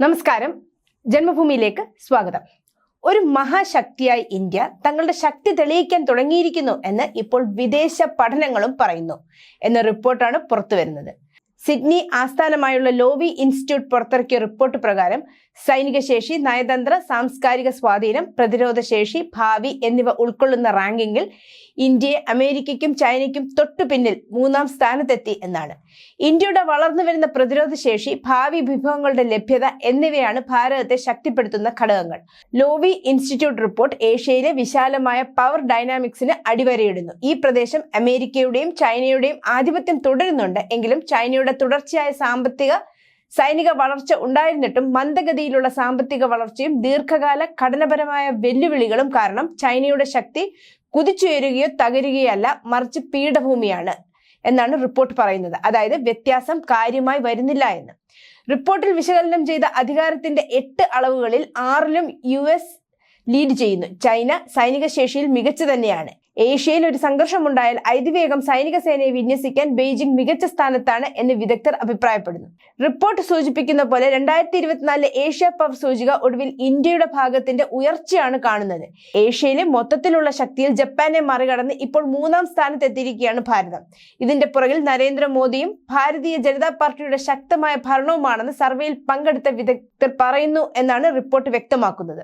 നമസ്കാരം. ജന്മഭൂമിയിലേക്ക് സ്വാഗതം. ഒരു മഹാശക്തിയായി ഇന്ത്യ തങ്ങളുടെ ശക്തി തെളിയിക്കാൻ തുടങ്ങിയിരിക്കുന്നു എന്ന് ഇപ്പോൾ വിദേശ പഠനങ്ങളും പറയുന്നു. എന്ന റിപ്പോർട്ടാണ് പുറത്തുവരുന്നത്. സിഡ്നി ആസ്ഥാനമായുള്ള ലോവി ഇൻസ്റ്റിറ്റ്യൂട്ട് പുറത്തിറക്കിയ റിപ്പോർട്ട് പ്രകാരം സൈനിക ശേഷി നയതന്ത്ര സാംസ്കാരിക സ്വാധീനം പ്രതിരോധ ശേഷി ഭാവി എന്നിവ ഉൾക്കൊള്ളുന്ന റാങ്കിങ്ങിൽ ഇന്ത്യയെ അമേരിക്കയ്ക്കും ചൈനയ്ക്കും തൊട്ടു പിന്നിൽ മൂന്നാം സ്ഥാനത്തെത്തി എന്നാണ്. ഇന്ത്യയുടെ വളർന്നു വരുന്ന പ്രതിരോധ ശേഷി ഭാവി വിഭവങ്ങളുടെ ലഭ്യത എന്നിവയാണ് ഭാരതത്തെ ശക്തിപ്പെടുത്തുന്ന ഘടകങ്ങൾ. ലോവി ഇൻസ്റ്റിറ്റ്യൂട്ട് റിപ്പോർട്ട് ഏഷ്യയിലെ വിശാലമായ പവർ ഡൈനാമിക്സിന് അടിവരയിടുന്നു. ഈ പ്രദേശം അമേരിക്കയുടെയും ചൈനയുടെയും ആധിപത്യം തുടരുന്നുണ്ട്. എങ്കിലും ചൈനയുടെ തുടർച്ചയായ സാമ്പത്തിക സൈനിക വളർച്ച ഉണ്ടായിരുന്നിട്ടും മന്ദഗതിയിലുള്ള സാമ്പത്തിക വളർച്ചയും ദീർഘകാല ഘടനപരമായ വെല്ലുവിളികളും കാരണം ചൈനയുടെ ശക്തി കുതിച്ചുയരുകയോ തകരുകയല്ല മറിച്ച് പീഠഭൂമിയാണ് എന്നാണ് റിപ്പോർട്ട് പറയുന്നത്. അതായത് വ്യത്യാസം കാര്യമായി വരുന്നില്ല എന്ന്. റിപ്പോർട്ടിൽ വിശകലനം ചെയ്ത അധികാരത്തിന്റെ എട്ട് അളവുകളിൽ ആറിലും യു എസ് ലീഡ് ചെയ്യുന്നു. ചൈന സൈനിക ശേഷിയിൽ മികച്ചു തന്നെയാണ്. ഏഷ്യയിൽ ഒരു സംഘർഷമുണ്ടായാൽ അതിവേഗം സൈനിക സേനയെ വിന്യസിക്കാൻ ബെയ്ജിംഗ് മികച്ച സ്ഥാനത്താണ് എന്ന് വിദഗ്ധർ അഭിപ്രായപ്പെടുന്നു. റിപ്പോർട്ട് സൂചിപ്പിക്കുന്ന പോലെ രണ്ടായിരത്തി ഇരുപത്തിനാലിലെ ഏഷ്യ പവർ സൂചിക ഒടുവിൽ ഇന്ത്യയുടെ ഭാഗത്തിന്റെ ഉയർച്ചയാണ് കാണുന്നത്. ഏഷ്യയിലെ മൊത്തത്തിലുള്ള ശക്തിയിൽ ജപ്പാനെ മറികടന്ന് ഇപ്പോൾ മൂന്നാം സ്ഥാനത്തെത്തിയിരിക്കുകയാണ് ഭാരതം. ഇതിന്റെ പുറകിൽ നരേന്ദ്രമോദിയും ഭാരതീയ ജനതാ പാർട്ടിയുടെ ശക്തമായ ഭരണവുമാണെന്ന് സർവേയിൽ പങ്കെടുത്ത വിദഗ്ധർ പറയുന്നു എന്നാണ് റിപ്പോർട്ട് വ്യക്തമാക്കുന്നത്.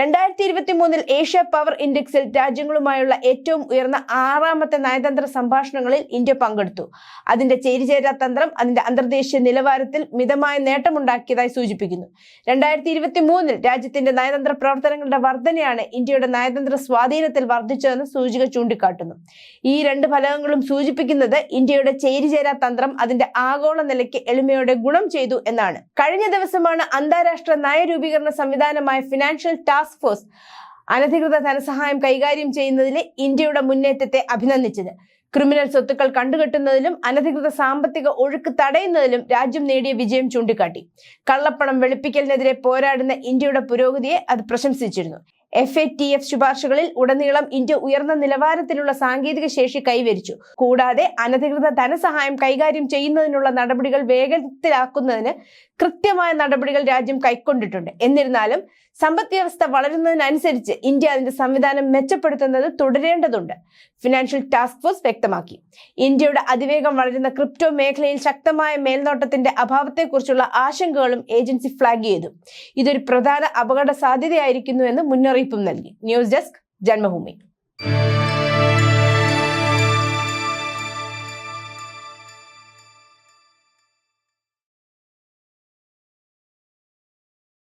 രണ്ടായിരത്തി ഇരുപത്തി മൂന്നിൽ ഏഷ്യ പവർ ഇൻഡെക്സിൽ രാജ്യങ്ങളുമായുള്ള ഏറ്റവും ഉയർന്ന ആറാമത്തെ നയതന്ത്ര സംഭാഷണങ്ങളിൽ ഇന്ത്യ പങ്കെടുത്തു. അതിന്റെ ചേരിചേരാ തന്ത്രം അതിന്റെ അന്തർദേശീയ നിലവാരത്തിൽ മിതമായ നേട്ടമുണ്ടാക്കിയതായി സൂചിപ്പിക്കുന്നു. രണ്ടായിരത്തി ഇരുപത്തി മൂന്നിൽ രാജ്യത്തിന്റെ നയതന്ത്ര പ്രവർത്തനങ്ങളുടെ വർധനയാണ് ഇന്ത്യയുടെ നയതന്ത്ര സ്വാധീനത്തിൽ വർദ്ധിച്ചതെന്ന് സൂചിക ചൂണ്ടിക്കാട്ടുന്നു. ഈ രണ്ട് ഫലകങ്ങളും സൂചിപ്പിക്കുന്നത് ഇന്ത്യയുടെ ചേരിചേരാ തന്ത്രം അതിന്റെ ആഗോള നിലയ്ക്ക് എളിമയോടെ ഗുണം ചെയ്തു എന്നാണ്. കഴിഞ്ഞ ദിവസമാണ് അന്താരാഷ്ട്ര നയരൂപീകരണ സംവിധാനമായ ഫിനാൻഷ്യൽ ടാസ്ക് ഫോഴ്സ് അനധികൃത ധനസഹായം കൈകാര്യം ചെയ്യുന്നതിലെ ഇന്ത്യയുടെ മുന്നേറ്റത്തെ അഭിനന്ദിച്ചത്. ക്രിമിനൽ സ്വത്തുക്കൾ കണ്ടുകെട്ടുന്നതിലും അനധികൃത സാമ്പത്തിക ഒഴുക്ക് തടയുന്നതിലും രാജ്യം നേടിയ വിജയം ചൂണ്ടിക്കാട്ടി. കള്ളപ്പണം വെളുപ്പിക്കലിനെതിരെ പോരാടുന്ന ഇന്ത്യയുടെ പുരോഗതിയെ അത് പ്രശംസിച്ചിരുന്നു. എഫ് എ ടി എഫ് ശുപാർശകളിൽ ഉടനീളം ഇന്ത്യ ഉയർന്ന നിലവാരത്തിലുള്ള സാങ്കേതിക ശേഷി കൈവരിച്ചു. കൂടാതെ അനധികൃത ധനസഹായം കൈകാര്യം ചെയ്യുന്നതിനുള്ള നടപടികൾ വേഗത്തിലാക്കുന്നതിന് കൃത്യമായ നടപടികൾ രാജ്യം കൈക്കൊണ്ടിട്ടുണ്ട്. എന്നിരുന്നാലും സമ്പദ് വ്യവസ്ഥ വളരുന്നതിനനുസരിച്ച് ഇന്ത്യ അതിന്റെ സംവിധാനം മെച്ചപ്പെടുത്തുന്നത് തുടരേണ്ടതുണ്ട്. ഫിനാൻഷ്യൽ ടാസ്ക് ഫോഴ്സ് വ്യക്തമാക്കി. ഇന്ത്യയുടെ അതിവേഗം വളരുന്ന ക്രിപ്റ്റോ മേഖലയിൽ ശക്തമായ മേൽനോട്ടത്തിന്റെ അഭാവത്തെക്കുറിച്ചുള്ള ആശങ്കകളും ഏജൻസി ഫ്ലാഗ് ചെയ്തു. ഇതൊരു പ്രധാന അപകട സാധ്യതയായിരിക്കുന്നുവെന്ന് മുന്നറിയിപ്പും നൽകി ന്യൂസ് ഡെസ്ക് ജന്മഭൂമി